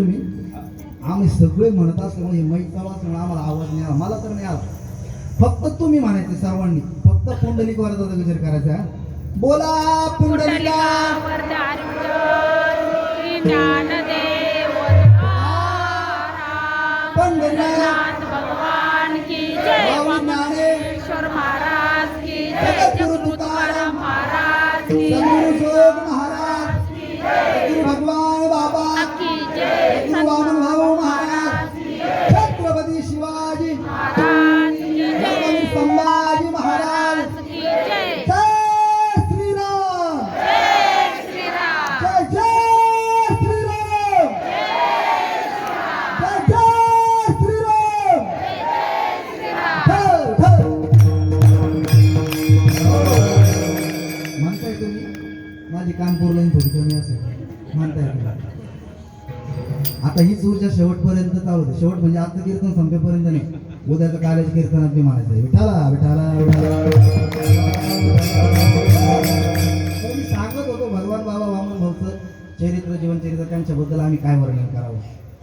तुम्ही? आम्ही सगळे म्हणत असल्यामुळे माहीत चालू असल्यामुळे आम्हाला आवाज नाही आला मला तर नाही आला फक्त तुम्ही म्हणायचे सर्वांनी. फक्त पुंडलिक वरदाचा विचार करायचा. हा? बोला पुंडलिका. भगवान की जय. महाराज की जय. आता हीच ऊर्जा शेवटपर्यंत चालू होते. शेवट म्हणजे आजचं कीर्तन संपेपर्यंत नाही. उद्याचं कालेज कीर्तनात मी म्हणायचं आहे. विठाला विठाला विठाला मी सांगत होतो भगवान बाबा वामन भाऊचं चरित्र जीवनचरित्र त्यांच्याबद्दल आम्ही काय वर्णन करावं?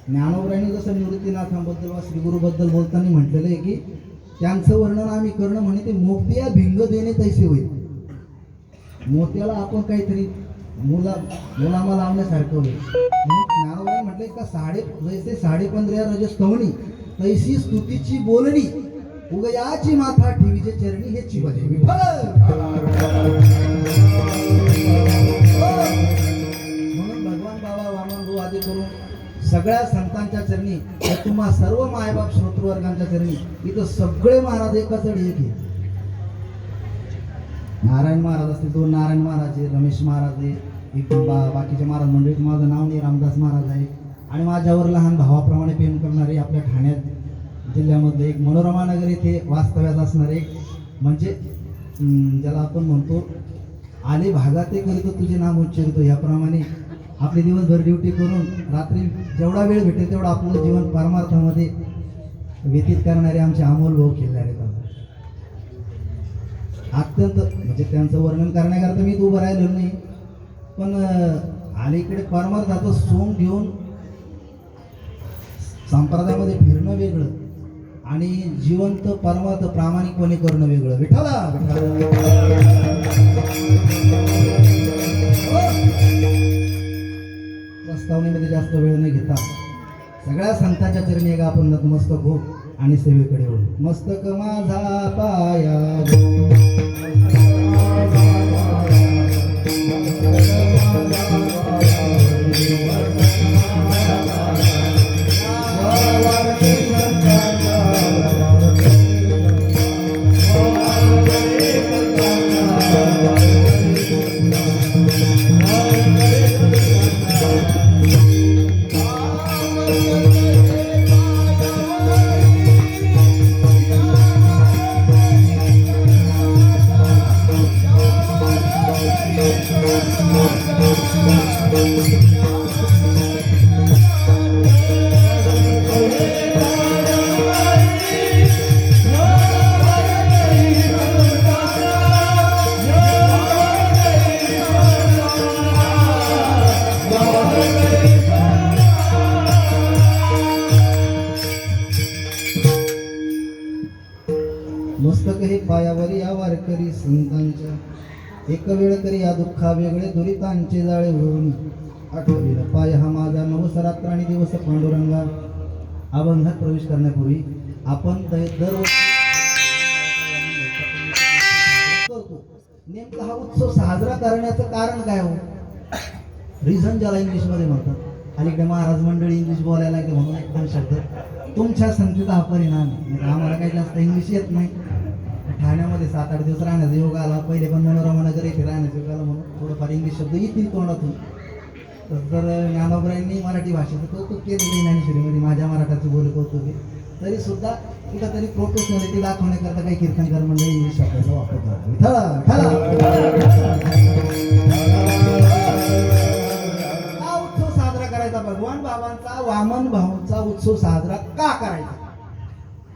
ज्ञानोबरांनी जसं निवृत्तीनाथांबद्दल वा श्रीगुरूबद्दल बोलताना म्हटलेलं आहे की त्यांचं वर्णन आम्ही करणं म्हणे ते मोतिया भिंग देणे तैसे होईल. मोत्याला आपण काहीतरी मुला मुलामा लावण्यासारखं होईल. म्हणून ज्ञानोबाई का साडे जैसे साडे पंधरा रजस्तवणी तैसी स्तुतीची बोलणी उगयाची माथा ठेवीचे चरणी हे चिवले म्हणून भगवान बाबा वामन भाऊ आदी करून सगळ्या संतांच्या चरणी तुम्हा सर्व मायबाप श्रोतृवर्गांच्या चरणी इथं सगळे महाराज एकाच एक आहे नारायण महाराज असतील दोन नारायण महाराज आहे रमेश महाराज इथून बा बाकीचे महाराज मंडळीत माझं नाव नाही रामदास महाराज आहे. आणि माझ्यावर लहान भावाप्रमाणे प्रेम करणारे आपल्या ठाण्यात जिल्ह्यामधले एक मनोरमा नगर येथे वास्तव्यात असणारे म्हणजे ज्याला आपण म्हणतो आले भागात ते करीतो तुझे नाम उच्चरतो याप्रमाणे आपले दिवसभर ड्युटी करून रात्री जेवढा वेळ भेटेल तेवढा आपलं जीवन परमार्थामध्ये व्यतीत करणारे आमचे अमोल भाऊ खेळणारे अत्यंत म्हणजे त्यांचं वर्णन करण्याकरता मी उभं राहिलो नाही. पण अलीकडे परमार जातो सोंग घेऊन संप्रदायामध्ये फिरणं वेगळं आणि जिवंत परमार्थ प्रामाणिकपणे करणं वेगळं. विठाला प्रस्तावनेमध्ये जास्त वेळ न घेता सगळ्या संतांच्या चरणी एका आपण नतमस्तक हो आणि सेवेकडे हो मस्तक माझा पाया मस्तक वारकरी संतांच्या. एक वेळ करी या दुःखा वेगळे दुरितांचे जाळे होऊन आठवलेला. पाय हा माझा नवसरात्र आणि दिवस पांडुरंगा. अभंगात प्रवेश करण्यापूर्वी आपण दरवर्षी करतो. नेमका हा उत्सव साजरा करण्याचं कारण काय हो? रिझन ज्याला इंग्लिशमध्ये म्हणतात. अलीकडे महाराज मंडळी इंग्लिश बोलायला की म्हणून एकदम शब्द. तुमच्या संगतीचा हा परिणाम. आम्हाला काही जास्त इंग्लिश येत नाही. ठाण्यामध्ये सात आठ दिवस राहण्याचा योग आला. पहिले पण मनोरमा नगर येथे राहण्याचा योग आला म्हणून थोडंफार इंग्लिश शब्द येतील तोंडातून तर तर ज्ञानोबरायांनी मराठी भाषेचं कौतुक केलं ज्ञानेश्वरीमध्ये माझ्या मराठाचं बोल कौतुक आहे. तरी सुद्धा कुठंतरी प्रोफेशनॅलिटी दाखवण्याकरता काही कीर्तनकार मंडळी इंग्लिश शब्दाचा वापर करतात हा उत्सव साजरा करायचा. भगवान बाबांचा वामन भाऊंचा उत्सव साजरा का करायचा?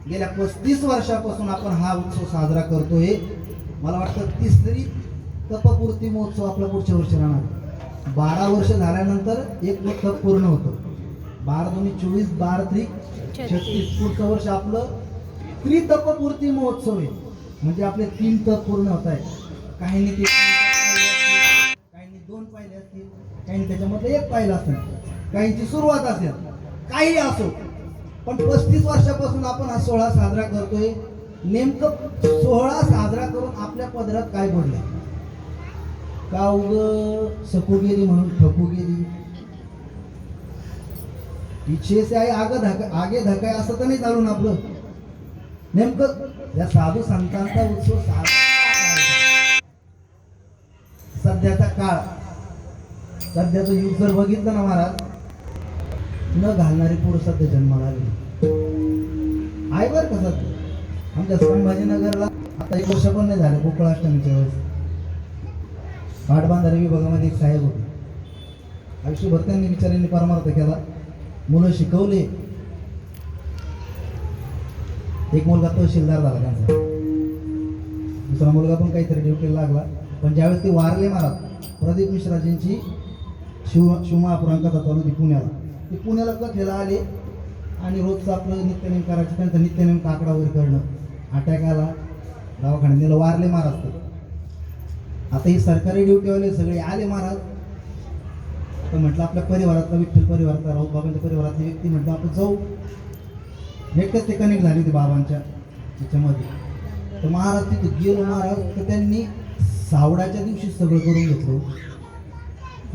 गेल्या पस्तीस वर्षापासून आपण हा उत्सव साजरा करतोय. मला वाटतं तिसरी तपपूर्ती महोत्सव आपला पुढच्या वर्षी राहणार. बारा वर्ष झाल्यानंतर एक तप पूर्ण होतं. बारा दोन्ही चोवीस बारा त्रिक छत्तीस. पुढचं वर्ष आपलं त्रितपपूर्ती महोत्सव आहे. म्हणजे आपले तीन तप पूर्ण होत आहेत. काहींनी ते काहींनी दोन पाहिले असतील काहींनी त्याच्यामध्ये एक पाहिलं असेल. काहींची सुरुवात असेल काही असो पण पस्तीस वर्षापासून आपण हा सोहळा साजरा करतोय. नेमकं सोहळा साजरा करून आपल्या पदरात काय पडलं का उग सकू गेली म्हणून ठकू गेली इच्छे से आहे आग धका आगे धकाय असं तर नाही चालून आपलं. नेमकं या साधू संतांचा उत्सव साजरा सध्याचा काळ. सध्याचं युग जर बघितलं ना महाराज न घालणारी पोरं सध्या जन्माला आली आहे बरं का सध्या? आमच्या संभाजीनगरला आता एक वर्ष पण नाही झालं गोकुळाष्टमीच्या वेळेस. पाटबांधारे विभागामध्ये एक साहेब होते. आयुष्यभर त्यांनी विचारांनी परमार्थ केला. मुलं शिकवले. एक मुलगा तहसीलदार झाला त्यांचा. दुसरा मुलगा पण काहीतरी ड्युटीला लागला. पण ज्यावेळेस ते वारले महाराज प्रदीप मिश्राजींची शिव शिवमहापुराण कथा होती पुण्याला. ते पुण्याला कथेला आले आणि रोजचं आपलं नित्यनेम करायचं त्यांचं नित्यनेम काकडा वगैरे करणं. अटॅक आला. दवाखान्यात नेलं वारले महाराज ते. आता ही सरकारी ड्युटीवाले सगळे आले महाराज. तर म्हटलं आपल्या परिवारातला विठ्ठल परिवारातला राऊत बाबांच्या परिवारातली व्यक्ती म्हटलं आपण जाऊ. एकच ते कनेक्ट झाली होती बाबांच्या त्याच्यामध्ये तर महाराज तिथे गेलो महाराज तर त्यांनी सावडाच्या दिवशी सगळं करून घेतलं.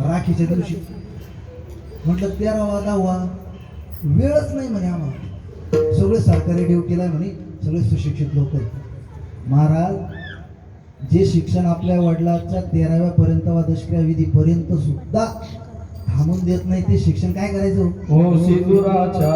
राखीच्या दिवशी म्हटलं तेरावा दहावा वेळच नाही म्हणे आम्हाला सगळे सरकारी ड्युटीला म्हणे सगळे सुशिक्षित लोक आहेत. महाराज जे शिक्षण आपल्या वडिलाच्या तेराव्या पर्यंत वा दशक्या विधीपर्यंत सुद्धा थांबून देत नाही ते शिक्षण काय करायचं हो, सिंदुराच्या